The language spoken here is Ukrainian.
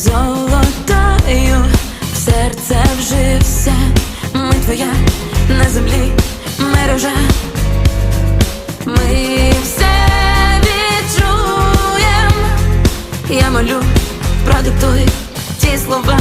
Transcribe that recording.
золотою в серце вжився. Ми твоя на землі мережа. Ми все відчуєм. Я молю, продиктуй ті слова.